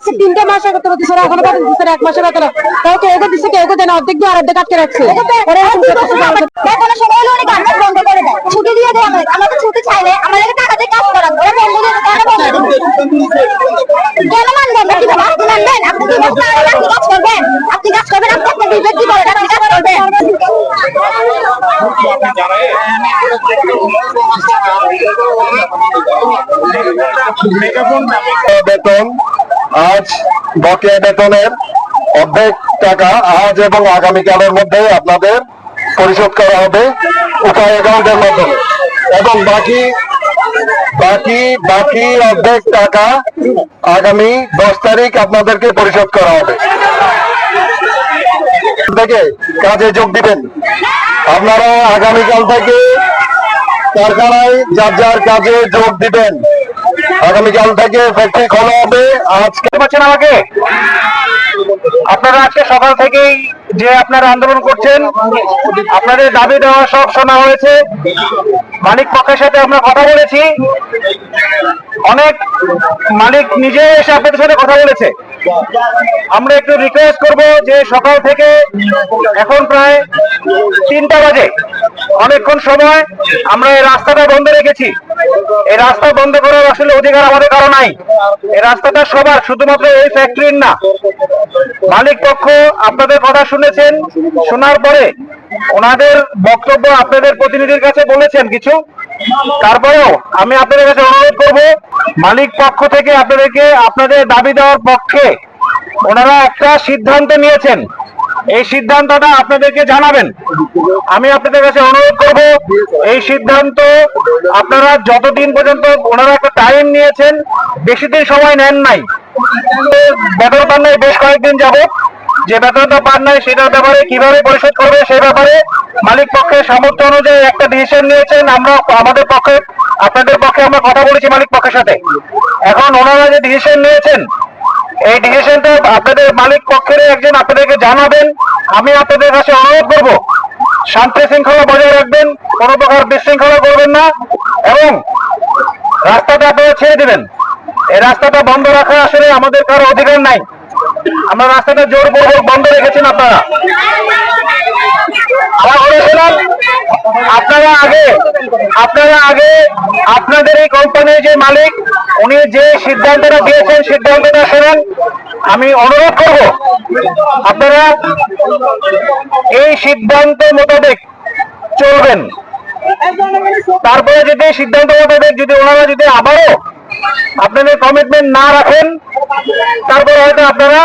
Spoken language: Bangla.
আজকে তিনটা মাস আগে তোরা দিছে এখনও বেতন দিছে এক মাসের বেতন না। তাও তো এগো দিছে কেউ দেয় না অর্ধেক দিয়ে আর অর্ধেক আটকে রাখছে। বেতনের সময় হলে উনি গার্মেন্টস বন্ধ করে দেয়। ছুটি দিয়ে দেয় আমাদের। আমরা তো ছুটি চাইলে আমাদেরকে টাকা দিয়ে কাজ করান ওরা বন্ধ দিয়ে দেয়, কেন বন্ধ দেয়? কেন মানবেন না? কীভাবে আপনি মানবেন? আপনি কি বলতে আপনি কাজ করবেন? আপনি কাজ করবেন? আপনি একটা বিবেক কি বলেন আপনি কাজ করবেন। বেতন আজ বকেয়া বেতনের অর্ধেক টাকা আজ এবং আগামীকালের মধ্যে আপনাদের পরিশোধ করা হবে উপায় অ্যাকাউন্টের মাধ্যমে। এবং বাকি বাকি বাকি অর্ধেক টাকা আগামী দশ তারিখ আপনাদেরকে পরিশোধ করা হবে। থেকে কাজে যোগ দিবেন। আপনারা আগামীকাল থেকে কারখানায় যার যার কাজে যোগ দিবেন। আগামীকাল থেকে ফ্যাক্টরি খোলা হবে। আজকে পাচ্ছেন আমাকে? আপনারা আজকে সকাল থেকেই যে আপনারা আন্দোলন করছেন, আপনাদের দাবি দেওয়া সব শোনা হয়েছে। মালিক পক্ষের সাথে আমরা কথা বলেছি। অনেক মালিক নিজে এসে আপনাদের সাথে কথা বলেছে। আমরা একটু রিকোয়েস্ট করব যে সকাল থেকে এখন প্রায় তিনটা বাজে। অনেকক্ষণ সময় আমরা এই রাস্তাটা বন্ধ রেখেছি। এই রাস্তা বন্ধ করার আসলে অধিকার আমাদের কারও নাই। এই রাস্তাটা সবার, শুধুমাত্র এই ফ্যাক্টরির না। মালিক পক্ষ আপনাদের কথা শুনেছেন, শোনার পরে ওনাদের বক্তব্য আপনাদের প্রতিনিধির কাছে বলেছেন কিছু। তারপরেও আমি আপনাদের কাছে অনুরোধ করব, মালিক পক্ষ থেকে আপনাদেরকে, আপনাদের দাবি দেওয়ার পক্ষে ওনারা একটা সিদ্ধান্ত নিয়েছেন। এই সিদ্ধান্তটা আপনাদেরকে জানাবেন। আমি আপনাদের কাছে অনুরোধ করব, এই সিদ্ধান্ত আপনারা যতদিন পর্যন্ত ওনারা একটা টাইম নিয়েছেন বেশি দিন সময় নেন নাই। বেতন পান নাই বেশ কয়েকদিন যাবত যে বেতনটা পান নাই সেটার ব্যাপারে কীভাবে পরিশোধ করবে সেই ব্যাপারে মালিক পক্ষের সামর্থ্য অনুযায়ী একটা ডিসিশন নিয়েছেন। আমরা আমাদের পক্ষে, আপনাদের পক্ষে আমরা কথা বলেছি মালিক পক্ষের সাথে। এখন ওনারা যে ডিসিশন নিয়েছেন এই ডিসিশনটা আপনাদের মালিক পক্ষের একজন আপনাদেরকে জানাবেন। আমি আপনাদের কাছে অনুরোধ করব, শান্তি শৃঙ্খলা বজায় রাখবেন, কোনো প্রকার বিশৃঙ্খলা করবেন না, এবং রাস্তাটা আপনারা ছেড়ে দেবেন। এই রাস্তাটা বন্ধ রাখা আসলে আমাদের কারও অধিকার নাই। আমরা রাস্তাটা জোরপূর্বক বন্ধ রেখেছেন আপনারা। আপনারা আগে আপনারা আগে আপনাদের এই কোম্পানির যে মালিক, উনি যে সিদ্ধান্তটা দিয়েছেন সিদ্ধান্তটা শোনেন। আমি অনুরোধ করব, আপনারা এই সিদ্ধান্ত মোতাবেক চলবেন। তারপরে যদি সিদ্ধান্ত মোতাবেক যদি ওনারা যদি আবারও আপনাদের কমিটমেন্ট না রাখেন, তারপরে হয়তো আপনারা